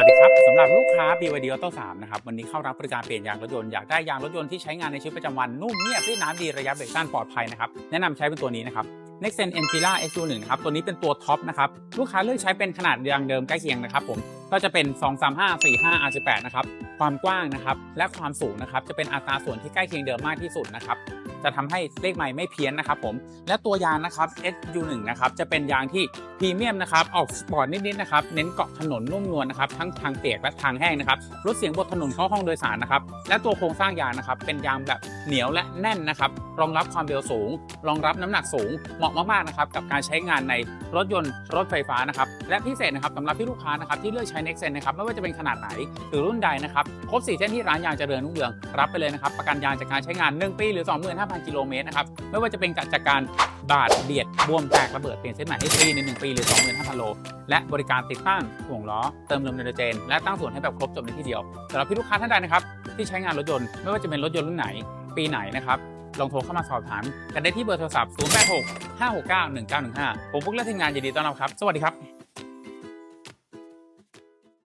วัสดีครับสำหรับลูกค้า BYD Auto 3นะครับวันนี้เข้ารับบริการเปลี่ยนยางรถยนต์อยากได้ยางรถยนต์ที่ใช้งานในชีวิตประจำวันนุ่มเนียบด้วยน้ำดีระยะเบรกสั้นปลอดภัยนะครับแนะนำใช้เป็นตัวนี้นะครับ Nexen Enfila SU1 นะครับตัวนี้เป็นตัวท็อปนะครับลูกค้าเลือกใช้เป็นขนาดยางเดิมใกล้เคียงนะครับผมก็จะเป็น 235 45 R18 นะครับ ความกว้างนะครับ และความสูงนะครับ จะเป็นอัตราส่วนที่ใกล้เคียงเดิมมากที่สุดนะครับ จะทำให้เลขไมล์ไม่เพี้ยนนะครับผม และตัวยางนะครับ SU1 นะครับ จะเป็นยางที่พรีเมียมนะครับ ออกสปอร์ตนิดๆนะครับ เน้นเกาะถนนนุ่มนวลนะครับ ทั้งทางเปียกและทางแห้งนะครับลดเสียงบนถนนเข้าห้องโดยสารนะครับ และตัวโครงสร้างยางนะครับ เป็นยางแบบเหนียวและแน่นนะครับ รองรับความเร็วสูง รองรับน้ำหนักสูง เหมาะมากๆนะครับ กับการใช้งานในรถยนต์รถไฟฟ้านะครับ และพิเศษนะครับสำหรับที่ลูกค้านะครับที่เลือกใช้ Nexen นะครับไม่ว่าจะเป็นขนาดไหนหรือรุ่นใดนะครับครบ 4 เส้นที่ร้านยางเจริญรุ่งเรืองรับไปเลยนะครับประกันยางจากการใช้งาน 1 ปีหรือ 25,000 กิโลเมตรนะครับไม่ว่าจะเป็นจากการบาดเบียดบวมแตกระเบิดเปลี่ยนเส้นใหม่ให้ฟรีใน 1 ปีหรือ 25,000 โล และบริการติดตั้งถ่วงล้อเติมลมไนโตรเจน และตั้งส่วนให้แบบครบจบในที่เดียวสำหรับพี่ลูกค้าท่านใดนะครับที่ใช้งานรถยนต์ไม่ว่าจะเป็นรถยนต์รุ่นไหน ปีไหนนะครับลองโทรเข้ามาสอบถามกันได้ที่เบอร์โทรศัพท์ 086 569 1915 ผมพุกและทีมงานยินดีต้อนรับครับ สวัสดีครับ